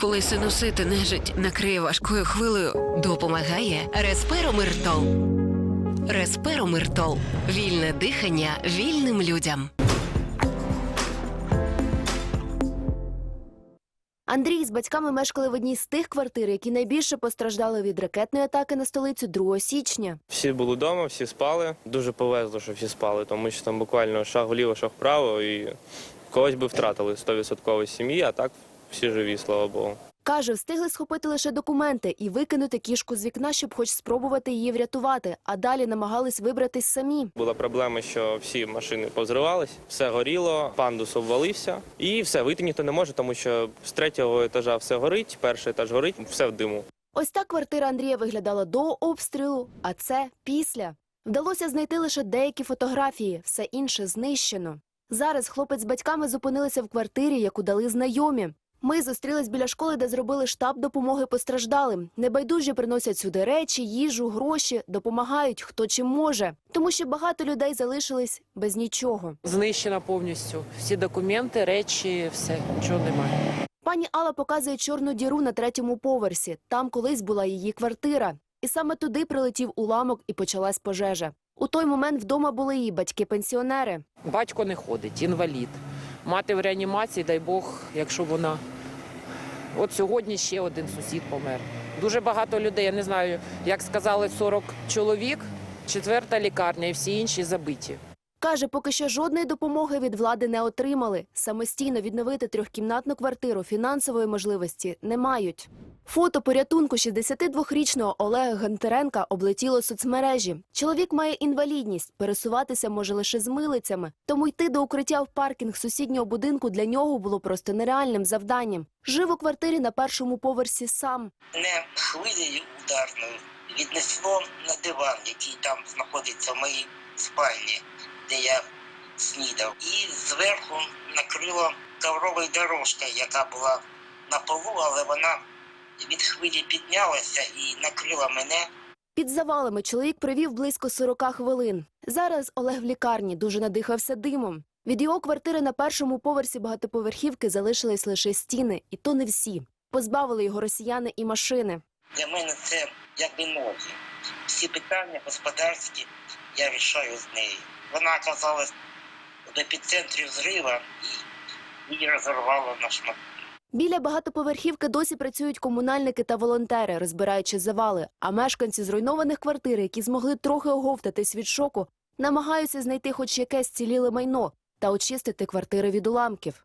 Коли синусити нежить накриє важкою хвилею, Допомагає Респиромиртол. Респиромиртол. Вільне дихання вільним людям. Андрій з батьками мешкали в одній з тих квартир, які найбільше постраждали від ракетної атаки на столицю 2 січня. Всі були вдома, всі спали. Дуже повезло, що всі спали, тому що там буквально шаг вліво, шаг вправо, і когось би втратили 100% сім'ї, а так всі живі, слава Богу. Каже, встигли схопити лише документи і викинути кішку з вікна, щоб хоч спробувати її врятувати, а далі намагались вибратись самі. Була проблема, що всі машини позривались, все горіло, пандус обвалився, і все вийти ніхто не може, тому що з третього етажа все горить, перший етаж горить, все в диму. Ось так квартира Андрія виглядала до обстрілу, а це після. Вдалося знайти лише деякі фотографії, все інше знищено. Зараз хлопець з батьками зупинилися в квартирі, яку дали знайомі. Ми зустрілись біля школи, де зробили штаб допомоги постраждалим. Небайдужі приносять сюди речі, їжу, гроші, допомагають хто чим може, тому що багато людей залишились без нічого. Знищена повністю. Всі документи, речі, все, нічого немає. Пані Алла показує чорну діру на третьому поверсі. Там колись була її квартира. І саме туди прилетів уламок і почалась пожежа. У той момент вдома були її батьки-пенсіонери. Батько не ходить, інвалід. Мати в реанімації, дай Бог, якщо вона. От сьогодні ще один сусід помер. Дуже багато людей, я не знаю, як сказали, 40 чоловік, четверта лікарня і всі інші забиті. Каже, поки що жодної допомоги від влади не отримали. Самостійно відновити трьохкімнатну квартиру фінансової можливості не мають. Фото порятунку 62-річного Олега Гонтаренка облетіло соцмережі. Чоловік має інвалідність, пересуватися може лише з милицями, тому йти до укриття в паркінг сусіднього будинку для нього було просто нереальним завданням. Жив у квартирі на першому поверсі сам. мене хвилею ударною віднесло на диван, який там знаходиться в моїй спальні, де я снідав. І зверху накрило ковровою дорожкою, яка була на полу, але вона від хвилі піднялася і накрила мене. Під завалами чоловік провів близько 40 хвилин. Зараз Олег в лікарні дуже надихався димом. Від його квартири на першому поверсі багатоповерхівки залишились лише стіни, і то не всі. Позбавили його росіяни і машини. Для мене це якби ноги. Всі питання господарські я рішаю з нею. Вона оказалась в епіцентрі взрива і її розірвало на шматки. Біля багатоповерхівки досі працюють комунальники та волонтери, розбираючи завали. А мешканці зруйнованих квартир, які змогли трохи оговтатись від шоку, намагаються знайти хоч якесь ціліле майно та очистити квартири від уламків.